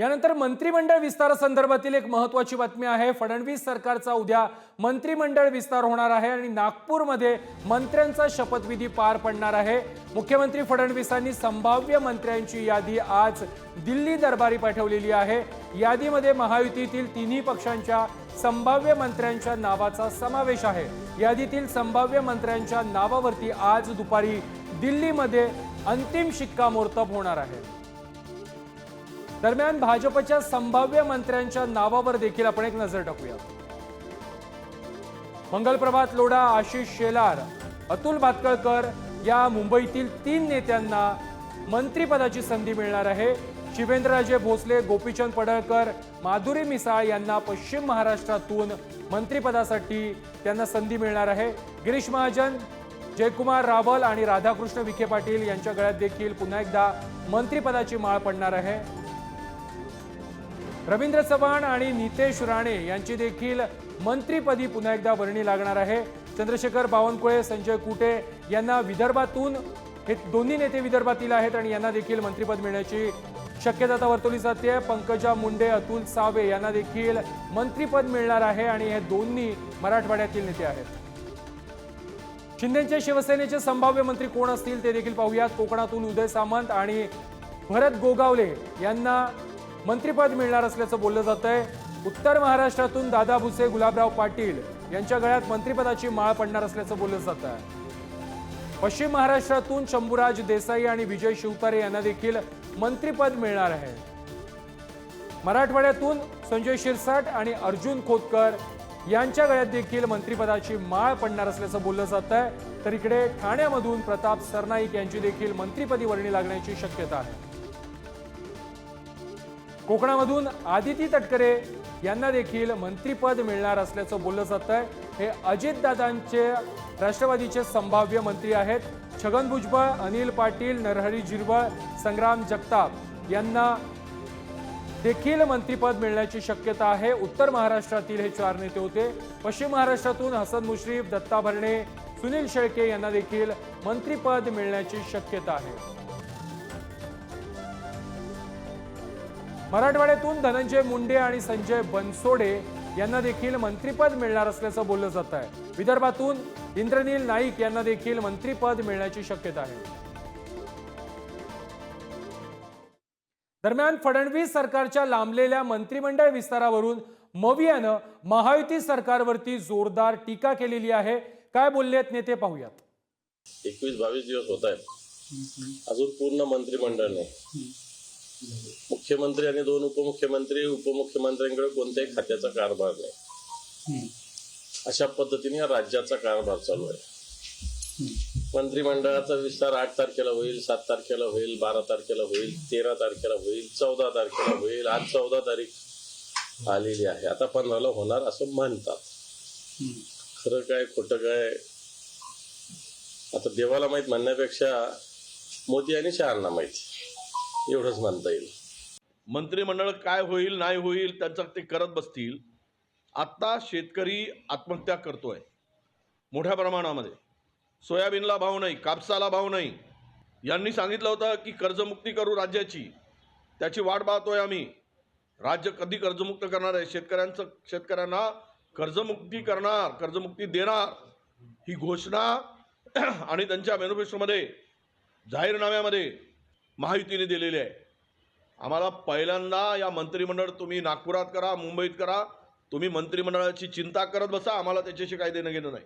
यानंतर मंत्रिमंडळ विस्तारासंदर्भातील एक महत्वाची बातमी आहे. फडणवीस सरकारचा उद्या मंत्रिमंडळ विस्तार होणार आहे आणि नागपूरमध्ये मंत्र्यांचा शपथविधी पार पडणार आहे. मुख्यमंत्री फडणवीसांनी संभाव्य मंत्र्यांची यादी आज दिल्ली दरबारी पाठवलेली आहे. यादीमध्ये महायुतीतील तिन्ही पक्षांच्या संभाव्य मंत्र्यांच्या नावाचा समावेश आहे. यादीतील संभाव्य मंत्र्यांच्या नावावरती आज दुपारी दिल्लीमध्ये अंतिम शिक्कामोर्तब होणार आहे. दरम्यान भाजपच्या संभाव्य मंत्र्यांच्या नावावर देखील आपण एक नजर टाकूया. मंगलप्रभात लोढा आशिष शेलार अतुल भातकळकर या मुंबईतील तीन नेत्यांना मंत्रिपदाची संधी मिळणार आहे. शिवेंद्रराजे भोसले गोपीचंद पडळकर माधुरी मिसाळ यांना पश्चिम महाराष्ट्रातून मंत्रिपदासाठी त्यांना संधी मिळणार आहे. गिरीश महाजन जयकुमार रावल आणि राधाकृष्ण विखे पाटील यांच्या गळ्यात देखील पुन्हा एकदा मंत्रिपदाची माळ पडणार आहे. रवींद्र चव्हाण आणि नितेश राणे यांची देखील मंत्रीपदी पुन्हा एकदा वर्णी लागणार आहे. चंद्रशेखर बावनकुळे संजय कुटे यांना विदर्भातून हे दोन्ही नेते विदर्भातील आहेत आणि यांना देखील मंत्रीपद मिळण्याची शक्यता आता वर्तवली जाते. पंकजा मुंडे अतुल सावे यांना देखील मंत्रीपद मिळणार आहे आणि हे दोन्ही मराठवाड्यातील नेते आहेत. शिंदेच्या शिवसेनेचे संभाव्य मंत्री कोण असतील ते देखील पाहूयात. कोकणातून उदय सामंत आणि भरत गोगावले यांना मंत्रिपद मिळणार असल्याचं बोललं जात आहे उत्तर महाराष्ट्रातून दादा भुसे गुलाबराव पाटील यांच्या गळ्यात मंत्रिपदाची माळ पडणार असल्याचं बोललं जात आहे पश्चिम महाराष्ट्रातून शंभूराज देसाई आणि विजय शिवतारे यांना देखील मंत्रिपद मिळणार आहे. मराठवाड्यातून संजय शिरसाट आणि अर्जुन खोतकर यांच्या गळ्यात देखील मंत्रिपदाची माळ पडणार असल्याचं बोललं जात आहे तर इकडे ठाण्यामधून प्रताप सरनाईक यांची देखील मंत्रिपदी वर्णी लागण्याची शक्यता आहे. कोकणामधून आदिती तटकरे यांना देखील मंत्रीपद मिळणार असल्याचं बोललं जात आहे हे अजितदादांचे राष्ट्रवादीचे संभाव्य मंत्री आहेत. छगन भुजबळ अनिल पाटील नरहरी झिरवळ संग्राम जगताप यांना देखील मंत्रीपद मिळण्याची शक्यता आहे. उत्तर महाराष्ट्रातील हे चार नेते होते. पश्चिम महाराष्ट्रातून हसन मुश्रीफ दत्ता भरणे सुनील शेळके यांना देखील मंत्रीपद मिळण्याची शक्यता आहे. मराठवाड्यातून धनंजय मुंडे आणि संजय बनसोडे यांना देखील मंत्रिपद मिळणार असल्याचं बोललं जात आहे. विदर्भातून इंद्रनील नाईक यांना देखील मंत्रिपद मिळण्याची शक्यता आहे. दरम्यान फडणवीस सरकारच्या लांबलेल्या मंत्रिमंडळ विस्तारावरून मवियानं महायुती सरकारवरती जोरदार टीका केलेली आहे. काय बोलले आहेत नेते पाहूयात. एकवीस बावीस दिवस होत आहेत. अजून पूर्ण मंत्रिमंडळ नाही. मुख्यमंत्री आणि दोन उपमुख्यमंत्री उपमुख्यमंत्र्यांकडे कोणत्याही खात्याचा कारभार नाही. अशा पद्धतीने या राज्याचा कारभार चालू आहे. मंत्रिमंडळाचा विस्तार आठ तारखेला होईल सात तारखेला होईल बारा तारखेला होईल तेरा तारखेला होईल चौदा तारखेला होईल आज चौदा तारीख आलेली आहे. आता पंधराला होणार असं म्हणतात. खरं काय खोटं काय? आता देवाला माहीत म्हणण्यापेक्षा मोदी आणि शहांना माहीत. एवढंच म्हणता येईल. मंत्रिमंडळ काय होईल नाही होईल त्यांचं ते करत बसतील. आत्ता शेतकरी आत्महत्या करतोय मोठ्या प्रमाणामध्ये. सोयाबीनला भाव नाही कापसाला भाव नाही. यांनी सांगितलं होतं की कर्जमुक्ती करू राज्याची. त्याची वाट पाहतोय आम्ही. राज्य कधी कर्जमुक्त करणार आहे? शेतकऱ्यांचं शेतकऱ्यांना कर्जमुक्ती करणार कर्जमुक्ती देणार ही घोषणा आणि त्यांच्या मॅनिफेस्टोमध्ये जाहीरनाम्यामध्ये महायुतीने दिलेली आहे. आम्हाला पहिल्यांदा या मंत्रिमंडळ तुम्ही नागपुरात करा मुंबईत करा. तुम्ही मंत्रिमंडळाची चिंता करत बसा आम्हाला त्याच्याशी काही देणं घेणं नाही.